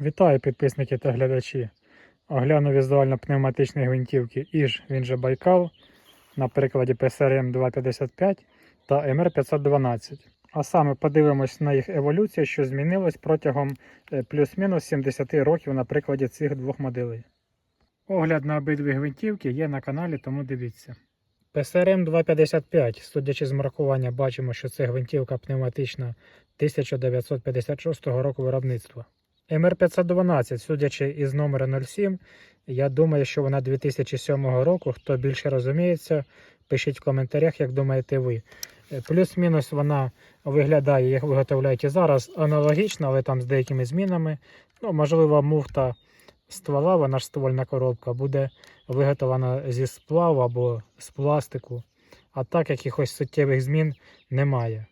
Вітаю підписники та глядачі. Огляну візуально-пневматичні гвинтівки Іж, він же Байкал, на прикладі PSRM 255 та MR512. А саме подивимось на їх еволюцію, що змінилось протягом е, плюс-мінус 70 років на прикладі цих двох моделей. Огляд на обидві гвинтівки є на каналі, тому дивіться. PSRM 255, судячи з маркування, бачимо, що це гвинтівка пневматична 1956 року виробництва. МР512, судячи із номера 07, я думаю, що вона 2007 року. Хто більше розуміється, пишіть в коментарях, як думаєте ви. Е, Плюс-мінус вона виглядає, як виготовляють і зараз, аналогічно, але там з деякими змінами. Ну, можливо, муфта ствола, вона ж ствольна коробка, буде виготовлена зі сплаву або з пластику. А так якихось суттєвих змін немає.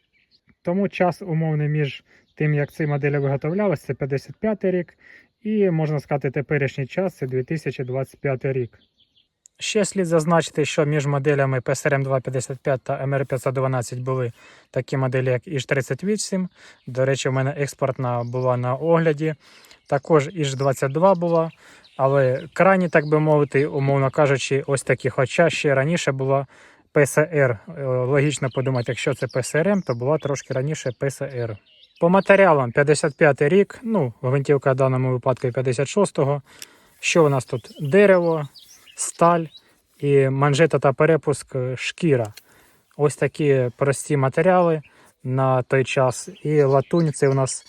Тому час умовний між тим, як ці моделі виготовлялися, це 55 рік, і можна сказати, теперішній час це 2025 рік. Ще слід зазначити, що між моделями PSRM 255 та MR512 були такі моделі, як IJ38. До речі, у мене експортна була на огляді. Також IJ22 була. Але крайні, так би мовити, умовно кажучи, ось такі. Хоча ще раніше була PSR. Е, Логічно подумати, якщо це PSRM, то була трошки раніше PSR. По матеріалам 55 рік, ну, гвинтівка в даному випадку 56-го. Що у нас тут? Дерево, сталь і манжета та перепуск е, шкіра. Ось такі прості матеріали на той час. І латунь це у нас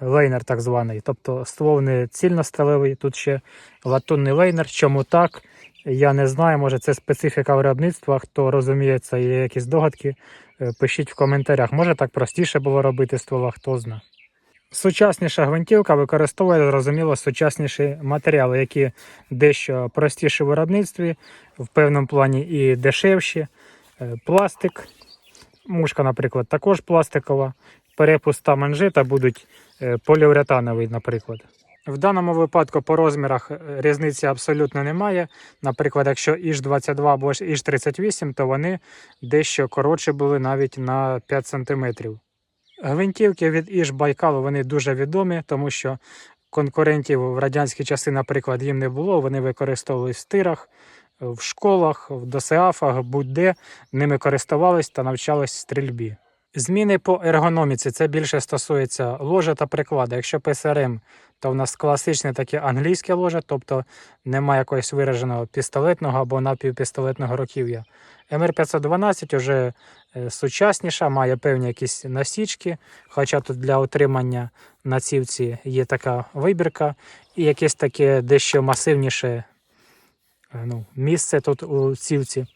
лейнер так званий. Тобто ствол не цільносталевий, тут ще латунний лейнер. Чому так? Я не знаю, може це специфіка виробництва. Хто розуміє це, є якісь догадки, пишіть в коментарях. Може так простіше було робити ствола, хто знає. Сучасніша гвинтівка використовує, зрозуміло, сучасніші матеріали, які дещо простіші в виробництві, в певному плані і дешевші. Е, Пластик, мушка, наприклад, також пластикова. Перепуск та манжета будуть е, поліуретановий, наприклад. В даному випадку по розмірах е, різниці абсолютно немає. Наприклад, якщо іж 22 або іж 38, то вони дещо коротше були навіть на 5 см. Гвинтівки від Іж Байкалу вони дуже відомі, тому що конкурентів в радянські часи, наприклад, їм не було. Вони використовувались в тирах, в школах, в ДОСЕАФах, будь-де ними користувались та навчались стрільбі. Зміни по ергономіці це більше стосується ложа та прикладу. Якщо ПСРМ, то в нас класичне таке англійське ложе, тобто немає якогось вираженого пістолетного або напівпістолетного руків'я. МР512 вже сучасніша, має певні якісь насічки, хоча тут для отримання на цівці є така вибірка, і якесь таке дещо масивніше е, ну, місце тут у цівці.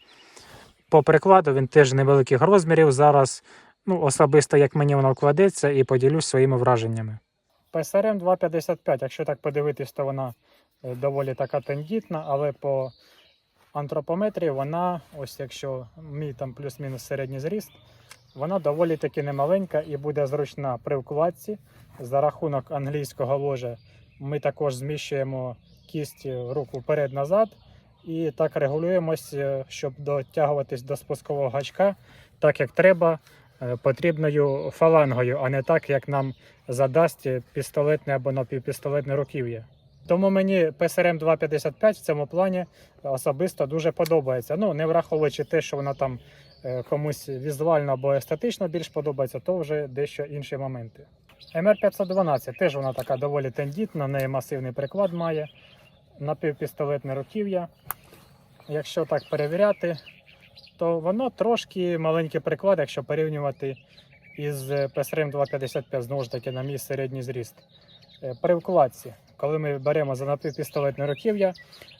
По прикладу він теж невеликих розмірів. Зараз ну, особисто як мені воно вкладеться, і поділюсь своїми враженнями. PSRM 255, якщо так подивитись, то вона е, доволі така тендітна, але по антропометрії вона, ось якщо мій там плюс-мінус середній зріст, вона доволі таки немаленька і буде зручна при вкладці. За рахунок англійського ложа ми також зміщуємо кість руку вперед-назад і так регулюємось, е, щоб дотягуватись до спускового гачка, так як треба, е, потрібною фалангою, а не так, як нам задасть пістолетне або напівпістолетне руків'я. Тому мені PSRM 255 в цьому плані особисто дуже подобається. Ну, не враховуючи те, що вона там е, комусь візуально або естетично більш подобається, то вже дещо інші моменти. МР512 теж вона така доволі тендітна, в неї масивний приклад має, напівпістолетне руків'я. Якщо так перевіряти, то воно трошки маленький приклад, якщо порівнювати із PSRM 255, знову ж таки, на мій середній зріст. Е, При вкладці, коли ми беремо за напівпістолетне руків'я,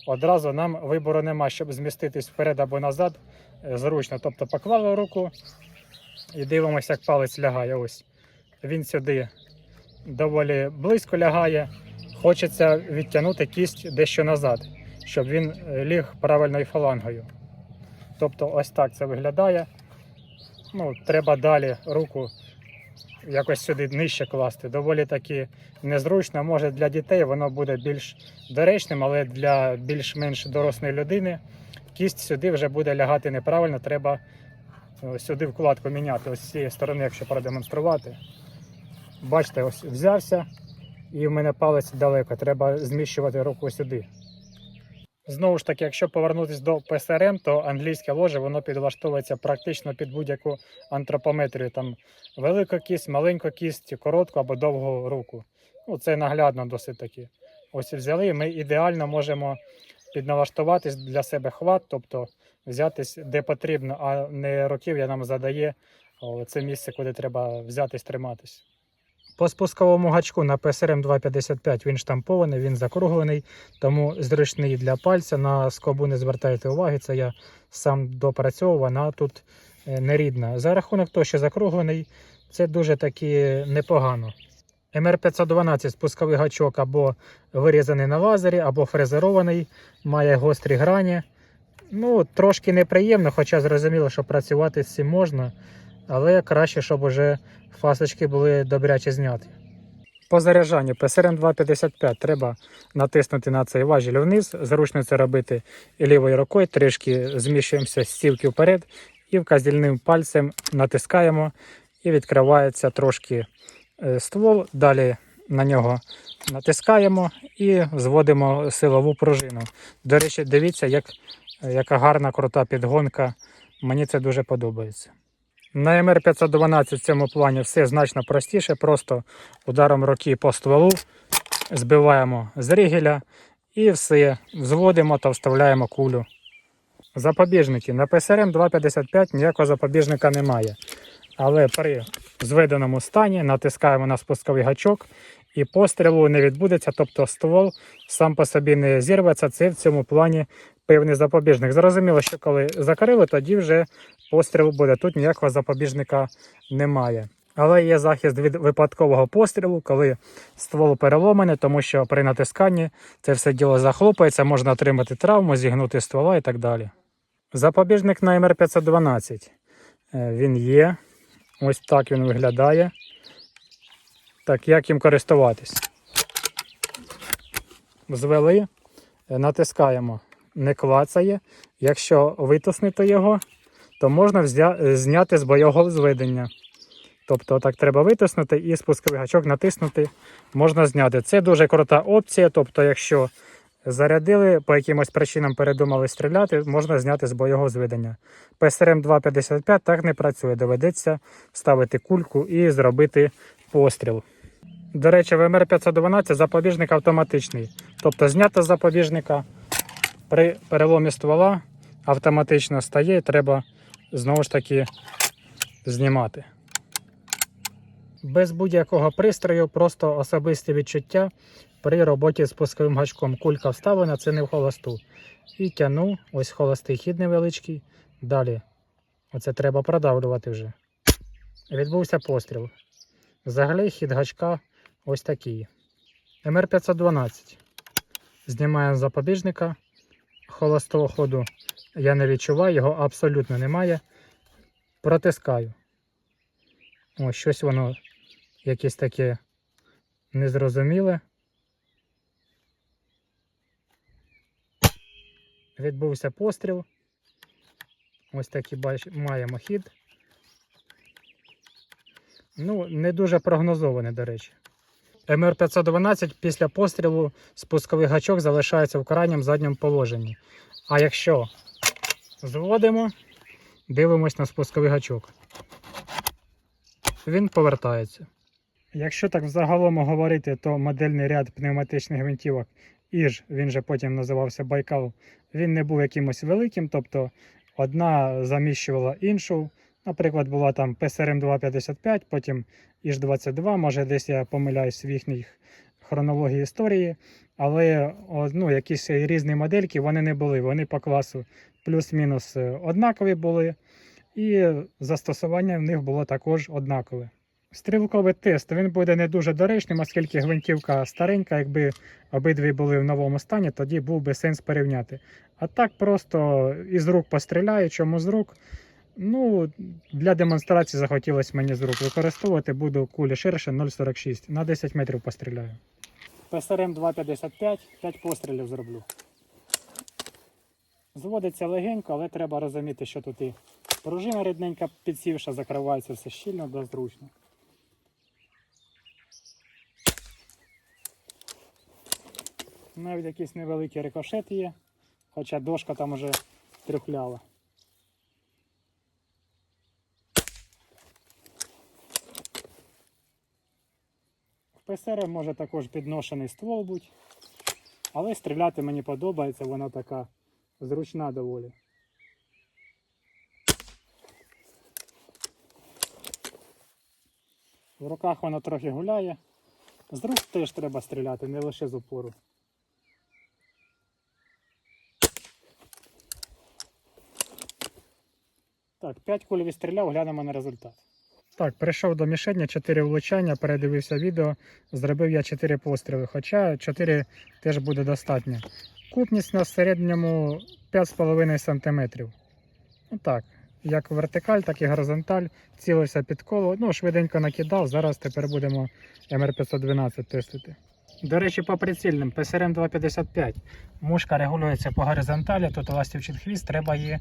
одразу нам вибору нема, щоб зміститись вперед або назад е, зручно. Тобто поклали руку і дивимося, як палець лягає. Ось він сюди доволі близько лягає. Хочеться відтягнути кість дещо назад, щоб він е, ліг правильною фалангою. Тобто, ось так це виглядає. Ну, треба далі руку якось сюди нижче класти. Доволі таки незручно. Може для дітей воно буде більш доречним, але для більш-менш дорослої людини кість сюди вже буде лягати неправильно. Треба е, сюди вкладку міняти. Ось з цієї сторони, якщо продемонструвати. Бачите, ось взявся і в мене палець далеко. Треба зміщувати руку сюди. Знову ж таки, якщо повернутися до ПСРМ, то англійське ложе воно підлаштовується практично під будь-яку антропометрію. Там велика кість, маленька кість, коротку або довгу руку. Ну, це наглядно досить таки. Ось взяли, ми ідеально можемо підналаштуватись для себе хват, тобто взятись де потрібно, а не руків'я нам задає це місце, куди треба взятись триматись. По спусковому гачку на PSRM 255 він штампований, він закруглений, тому зручний для пальця. На скобу не звертайте уваги, це я сам допрацьовував, вона тут е, нерідна. За рахунок того, що закруглений, це дуже таки непогано. МР512 спусковий гачок або вирізаний на лазері, або фрезерований, має гострі грані. Ну, трошки неприємно, хоча зрозуміло, що працювати з цим можна, але краще, щоб уже фасочки були добряче зняті. По заряджанню PSRM 255 треба натиснути на цей важіль вниз. Зручно це робити і лівою рукою, трішки зміщуємося з стілки вперед і вказівним пальцем натискаємо і відкривається трошки е, ствол. Далі на нього натискаємо і зводимо силову пружину. До речі, дивіться, як, яка гарна крута підгонка. Мені це дуже подобається. На МР512 в цьому плані все значно простіше. Просто ударом руки по стволу збиваємо з ригеля і все, зводимо та вставляємо кулю. Запобіжники. На ПСРМ 255 ніякого запобіжника немає. Але при зведеному стані натискаємо на спусковий гачок і пострілу не відбудеться, тобто ствол сам по собі не зірветься. Це в цьому плані певний запобіжник. Зрозуміло, що коли закрили, тоді вже постріл буде. Тут ніякого запобіжника немає. Але є захист від випадкового пострілу, коли ствол переломаний, тому що при натисканні це все діло захлопається, можна отримати травму, зігнути ствола і так далі. Запобіжник на МР512. Е, Він є. Ось так він виглядає. Так, як їм користуватись? Звели, е, натискаємо, не клацає. Якщо витиснути його, то можна взя- зняти з бойового зведення. Тобто так треба витиснути і спусковий гачок натиснути, можна зняти. Це дуже крута опція. Тобто, якщо зарядили, по якимось причинам передумали стріляти, можна зняти з бойового зведення. PSRM 255 так не працює. Доведеться вставити кульку і зробити постріл. До речі, в МР512 запобіжник автоматичний. Тобто знято з запобіжника при переломі ствола автоматично стає і треба знову ж таки знімати. Без будь-якого пристрою, просто особисті відчуття при роботі з пусковим гачком. Кулька вставлена, це не в холосту. І тяну, ось холостий хід невеличкий. Далі. Оце треба продавлювати вже. Відбувся постріл. Взагалі хід гачка ось такий. МР512. Знімаємо запобіжника. Холостого ходу я не відчуваю, його абсолютно немає. Протискаю. Ось щось воно якесь таке незрозуміле. Відбувся постріл. Ось такий бач, маємо хід. Ну, не дуже прогнозований, до речі. МР512 після пострілу спусковий гачок залишається в крайньому задньому положенні. А якщо зводимо, дивимось на спусковий гачок. Він повертається. Якщо так взагалом говорити, то модельний ряд пневматичних гвинтівок Іж, він же потім називався Байкал, він не був якимось великим, тобто одна заміщувала іншу. Наприклад, була там PSRM 255, потім Іж 22, може десь я помиляюсь в їхній хронології історії, але ну, якісь різні модельки вони не були. Вони по класу плюс-мінус е, однакові були, і застосування в них було також однакове. Стрілковий тест він буде не дуже доречним, оскільки гвинтівка старенька, якби обидві були в новому стані, тоді був би сенс порівняти. А так просто із рук постріляю, чому з рук. Ну, для демонстрації захотілося мені з рук використовувати, буду кулі ширше 0,46 на 10 метрів постріляю. ПСРМ 255, 5 пострілів зроблю. Зводиться легенько, але треба розуміти, що тут і пружина рідненька підсівша, закривається все щільно, да зручно. Навіть якийсь невеликий рикошет є, хоча дошка там уже трюхляла. ПСР може також підношений ствол бути, але стріляти мені подобається, вона така зручна доволі. В руках вона трохи гуляє. З рук теж треба стріляти, не лише з опору. Так, 5 куль відстріляв, глянемо на результат. Так, прийшов до мішення, 4 влучання, передивився відео, зробив я 4 постріли, хоча 4 теж буде достатньо. Купність на середньому 5,5 см. Ну так, як вертикаль, так і горизонталь. Цілився під коло. Ну, швиденько накидав. Зараз тепер будемо МР512 тестити. До речі, по прицільним ПСРМ 255. Мушка регулюється по горизонталі, тут ластівчин хвіст, треба її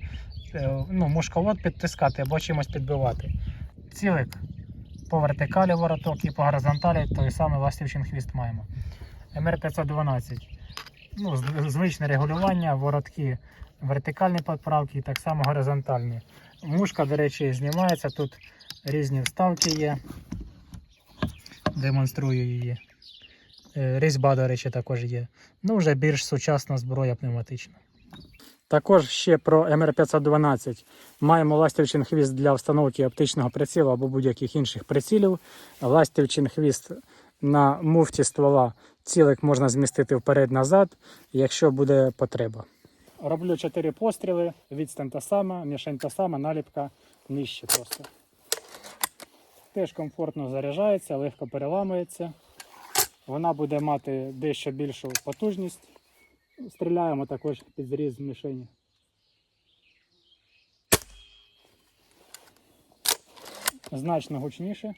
е, ну, мушковод підтискати або чимось підбивати. Цілик по вертикалі вороток і по горизонталі той самий ластівчин хвіст маємо. МР512. Ну, звичне регулювання, воротки вертикальні підправки і так само горизонтальні. Мушка, до речі, знімається. Тут різні вставки є. Демонструю її. Е, Різьба, до речі, також є. Ну, вже більш сучасна зброя пневматична. Також ще про МР512. Маємо ластівчин хвіст для встановки оптичного прицілу або будь-яких інших прицілів. Ластівчин хвіст на муфті ствола цілик можна змістити вперед-назад, якщо буде потреба. Роблю 4 постріли, відстань та сама, мішень та сама, наліпка нижче просто. Теж комфортно заряджається, легко переламується. Вона буде мати дещо більшу потужність. Стріляємо також під зріз мішені. Значно гучніше.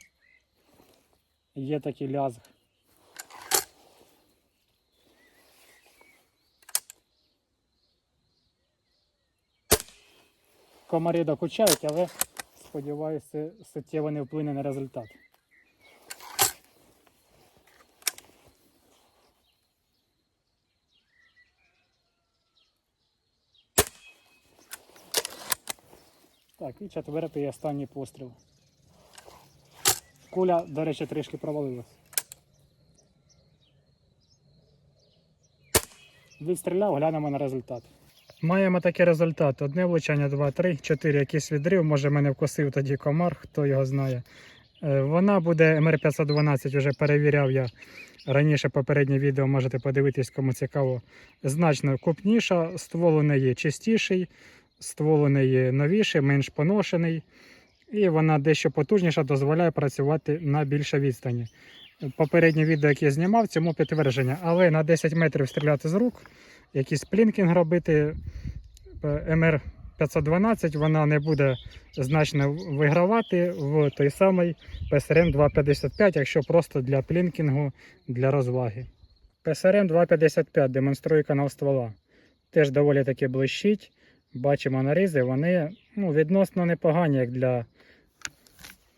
Є такий лязг. Комарі докучають, але сподіваюся, суттєво не вплине на результат. Так, і четвертий і останній постріл. Куля, до речі, трішки провалилась. Відстріляв, глянемо на результат. Маємо такий результат. Одне влучання, два, три, чотири, якийсь відрив. Може мене вкусив тоді комар, хто його знає. Е, Вона буде МР512, вже перевіряв я раніше попереднє відео, можете подивитись, кому цікаво. Значно крупніша, ствол у неї чистіший, ствол у неї новіший, менш поношений. І вона дещо потужніша, дозволяє працювати на більшій відстані. Попереднє відео, яке я знімав, цьому підтвердження. Але на 10 метрів стріляти з рук, якийсь плінкінг робити, е, МР 512 вона не буде значно вигравати в той самий ПСРМ 255, якщо просто для плінкінгу, для розваги. ПСРМ 255 демонструє канал ствола. Теж доволі таки блищить. Бачимо нарізи, вони ну, відносно непогані, як для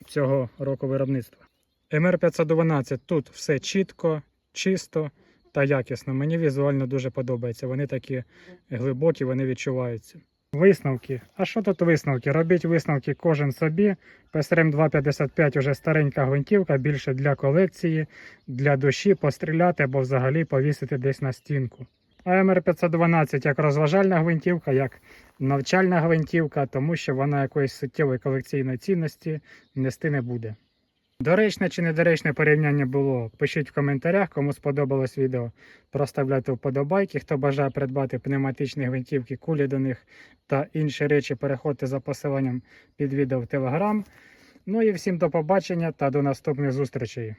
цього року виробництва. МР512 тут все чітко, чисто та якісно. Мені візуально дуже подобається. Вони такі глибокі, вони відчуваються. Висновки. А що тут висновки? Робіть висновки кожен собі. ПСРМ 255 уже старенька гвинтівка, більше для колекції, для душі постріляти або взагалі повісити десь на стінку. А МР512 як розважальна гвинтівка, як навчальна гвинтівка, тому що вона якоїсь суттєвої колекційної цінності нести не буде. Доречне чи недоречне порівняння було? Пишіть в коментарях, кому сподобалось відео. Проставляйте вподобайки. Хто бажає придбати пневматичні гвинтівки, кулі до них та інші речі, переходьте за посиланням під відео в Telegram. Ну і всім до побачення та до наступних зустрічей.